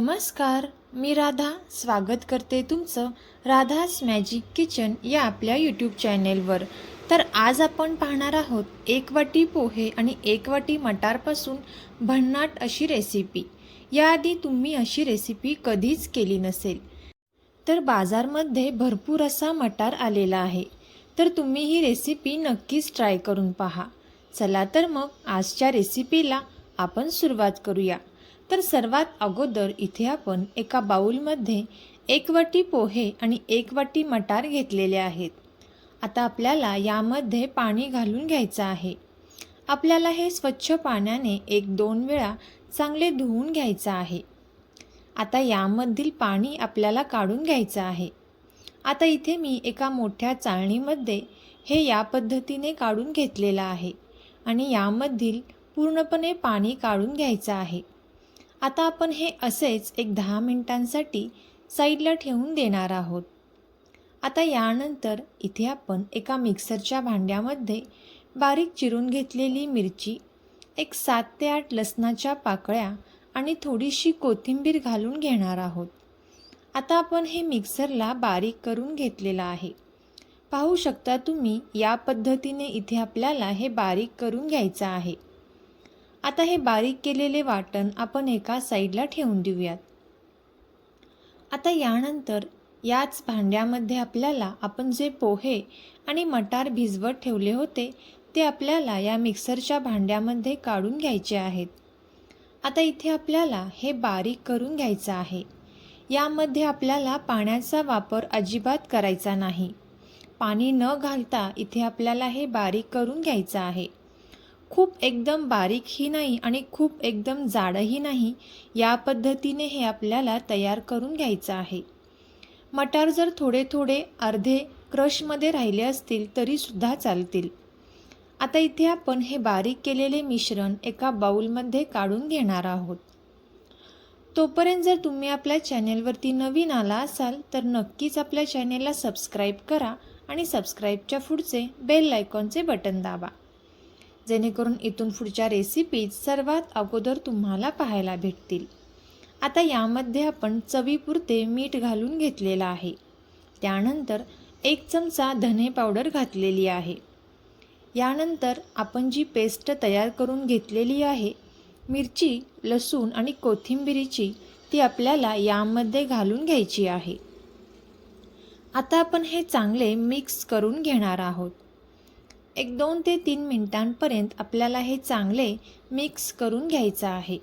नमस्कार मी राधा. स्वागत करते तुमचं राधास मॅजिक किचन या आपल्या यूट्यूब चॅनेलवर तर आज आपण पाहणार आहोत एक वाटी पोहे आणि एक वाटी मटारपासून भन्नाट अशी रेसिपी याआधी तुम्ही अशी रेसिपी कधीच केली नसेल. तर बाजारमध्ये भरपूर असा मटार आलेला आहे. तर तुम्ही ही रेसिपी नक्कीच ट्राय करून पहा. चला तर मग आजच्या रेसिपीला आपण सुरुवात करूया. तर सर्वात अगोदर इथे आपण एका बाऊलमध्ये एक वाटी पोहे आणि एक वाटी मटार घेतलेले आहेत. आता आपल्याला यामध्ये पाणी घालून घ्यायचं आहे. आपल्याला हे स्वच्छ पाण्याने एक दोन वेळा चांगले धुवून घ्यायचं आहे. आता यामधील पाणी आपल्याला काढून घ्यायचं आहे. आता इथे मी एका मोठ्या चाळणीमध्ये हे या पद्धतीने काढून घेतलेलं आहे आणि यामधील पूर्णपणे पाणी काढून घ्यायचं आहे. आता आपण हे असेच एक दहा मिनिटांसाठी साईडला ठेवून देणार आहोत. आता यानंतर इथे आपण एका मिक्सरच्या भांड्यामध्ये बारीक चिरून घेतलेली मिरची एक सात ते आठ लसणाच्या पाकळ्या आणि थोडीशी कोथिंबीर घालून घेणार आहोत. आता आपण हे मिक्सरला बारीक करून घेतलेलं आहे. पाहू शकता तुम्ही या पद्धतीने इथे आपल्याला हे बारीक करून घ्यायचं आहे. आता हे बारीक केलेले वाटण आपण एका साईडला ठेवून देऊयात. आता यानंतर याच भांड्यामध्ये आपल्याला आपण जे पोहे आणि मटार भिजवत ठेवले होते ते आपल्याला या मिक्सरच्या भांड्यामध्ये काढून घ्यायचे आहेत. आता इथे आपल्याला हे बारीक करून घ्यायचं आहे. यामध्ये आपल्याला पाण्याचा वापर अजिबात करायचा नाही. पाणी न घालता इथे आपल्याला हे बारीक करून घ्यायचं आहे. खूप एकदम बारीकही नाही आणि खूप एकदम जाडही नाही या पद्धतीने हे आपल्याला तयार करून घ्यायचं आहे. मटार जर थोडे थोडे अर्धे क्रशमध्ये राहिले असतील तरीसुद्धा चालतील. आता इथे आपण हे बारीक केलेले मिश्रण एका बाऊलमध्ये काढून घेणार आहोत. तोपर्यंत जर तुम्ही आपल्या चॅनेलवरती नवीन आला असाल तर नक्कीच आपल्या चॅनेलला सबस्क्राईब करा आणि सबस्क्राईबच्या पुढचे बेल लायकॉनचे बटन दाबा. जेणेकरून इथून पुढच्या रेसिपीज सर्वात अगोदर तुम्हाला पाहायला भेटतील. आता यामध्ये आपण चवीपुरते मीठ घालून घेतलेलं आहे. त्यानंतर एक चमचा धने पावडर घातलेली आहे. यानंतर आपण जी पेस्ट तयार करून घेतलेली आहे मिरची लसूण आणि कोथिंबिरीची ती आपल्याला यामध्ये घालून घ्यायची आहे. आता आपण हे चांगले मिक्स करून घेणार आहोत. एक दोन ते तीन मिनिटांपर्यंत आपल्याला हे चांगले मिक्स करून घ्यायचं आहे.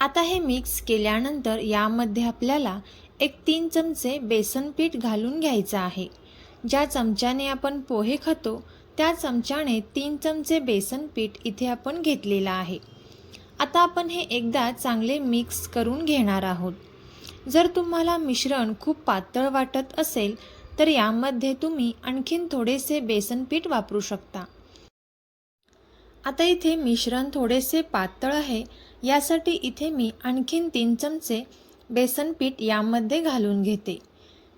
आता हे मिक्स केल्यानंतर यामध्ये आपल्याला एक तीन चमचे बेसन पीठ घालून घ्यायचं आहे. ज्या चमच्याने आपण पोहे खातो त्या चमच्याने तीन चमचे बेसन पीठ इथे आपण घेतलेलं आहे. आता आपण हे एकदा चांगले मिक्स करून घेणार आहोत. जर तुम्हाला मिश्रण खूप पातळ वाटत असेल तर यामध्ये तुम्ही आणखीन थोडेसे बेसन पीठ वापरू शकता. आता इथे मिश्रण थोडेसे पातळ आहे यासाठी इथे मी आणखीन तीन चमचे बेसन पीठ यामध्ये घालून घेते.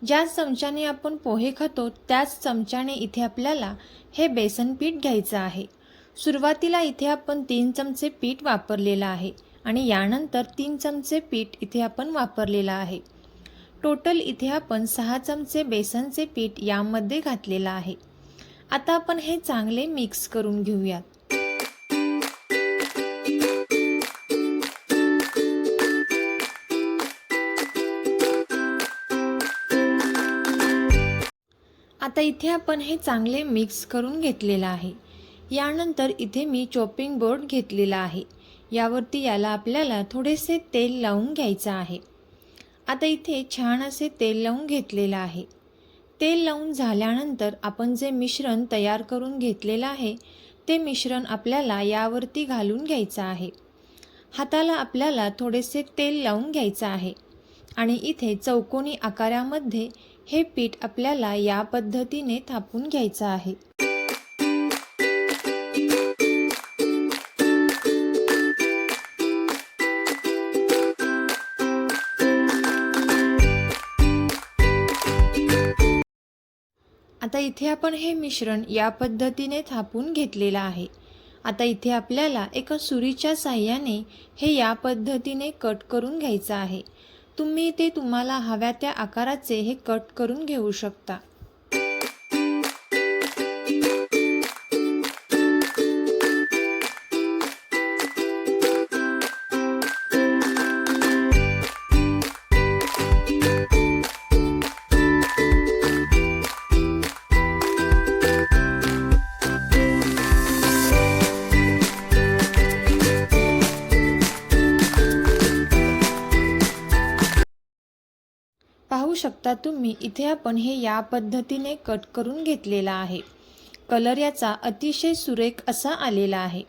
ज्या चमच्याने आपण पोहे खातो त्याच चमच्याने इथे आपल्याला हे बेसन पीठ घ्यायचं आहे. सुरुवातीला इथे आपण तीन चमचे पीठ वापरलेलं आहे आणि यानंतर तीन चमचे पीठ इथे आपण वापरलेलं आहे. टोटल इथे आपण सहा चमचे बेसनचे पीठ यामध्ये घातलेलं आहे. आता आपण हे चांगले मिक्स करून घेऊयात. आता इथे आपण हे चांगले मिक्स करून घेतलेलं आहे. यानंतर इथे मी चॉपिंग बोर्ड घेतलेला आहे. यावरती याला आपल्याला थोडेसे तेल लावून घ्यायचं आहे. आता इथे छान असे तेल लावून घेतलेलं आहे. तेल लावून झाल्यानंतर आपण जे मिश्रण तयार करून घेतलेलं आहे ते मिश्रण आपल्याला यावरती घालून घ्यायचं आहे. हाताला आपल्याला थोडेसे तेल लावून घ्यायचं आहे. आणि इथे चौकोनी आकारामध्ये हे पीठ आपल्याला या पद्धतीने थापून घ्यायचं आहे. आता इथे आपण हे मिश्रण या पद्धतीने थापून घेतलेलं आहे. आता इथे आपल्याला एका सुरीच्या साह्याने हे या पद्धतीने कट करून घ्यायचं आहे. तुम्ही ते तुम्हाला हव्या त्या आकाराचे हे कट करून घेऊ शकता. शकता तुम्ही. इथे आपण हे या पद्धतीने कट करून घेतलेला आहे. कलर याचा अतिशय सुरेख असा आलेला आहे.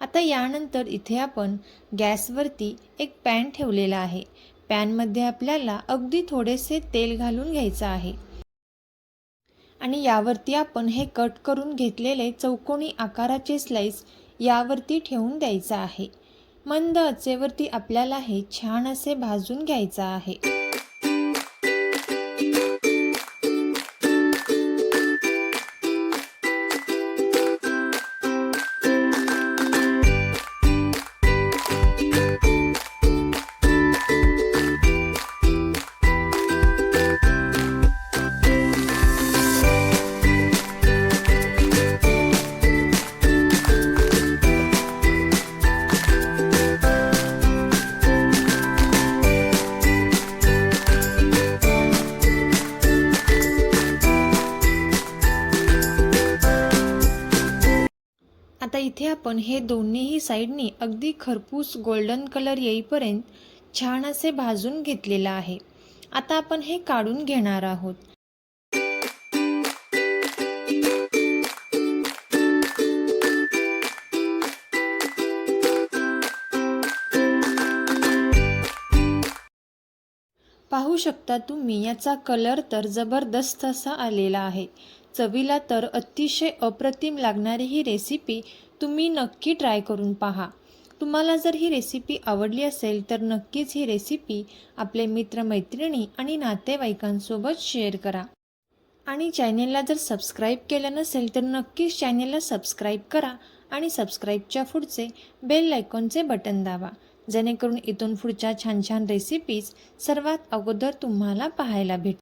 आता यानंतर इथे आपण गॅसवरती एक पॅन ठेवलेला आहे. पॅनमध्ये आपल्याला अगदी थोडेसे तेल घालून घ्यायचं आहे. आणि यावरती आपण हे कट करून घेतलेले चौकोनी आकाराचे स्लाइस यावरती ठेवून द्यायचं आहे. मंद आचेवरती आपल्याला हे छान असे भाजून घ्यायचं आहे. आता इथे आपण हे दोन्हीही साईडनी अगदी खरपूस गोल्डन कलर येईपर्यंत छान असे भाजून घेतलेलं आहे. आता आपण हे काढून घेणार आहोत. पाहू शकता तुम्ही याचा कलर तर जबरदस्त असा आलेला आहे. चवीला तर अतिशय अप्रतिम लागणारी ही रेसिपी तुम्ही नक्की ट्राय करून पहा. तुम्हाला जर ही रेसिपी आवडली असेल तर नक्कीच ही रेसिपी आपले मित्रमैत्रिणी आणि नातेवाईकांसोबत शेअर करा. आणि चॅनेलला जर सबस्क्राईब केलं नसेल तर नक्कीच चॅनेलला सबस्क्राईब करा आणि सबस्क्राईबच्या पुढचे बेल आयकॉनचे बटन दाबा. जेणेकरून इथून पुढच्या छान छान रेसिपीज सर्वात अगोदर तुम्हाला पाहायला भेट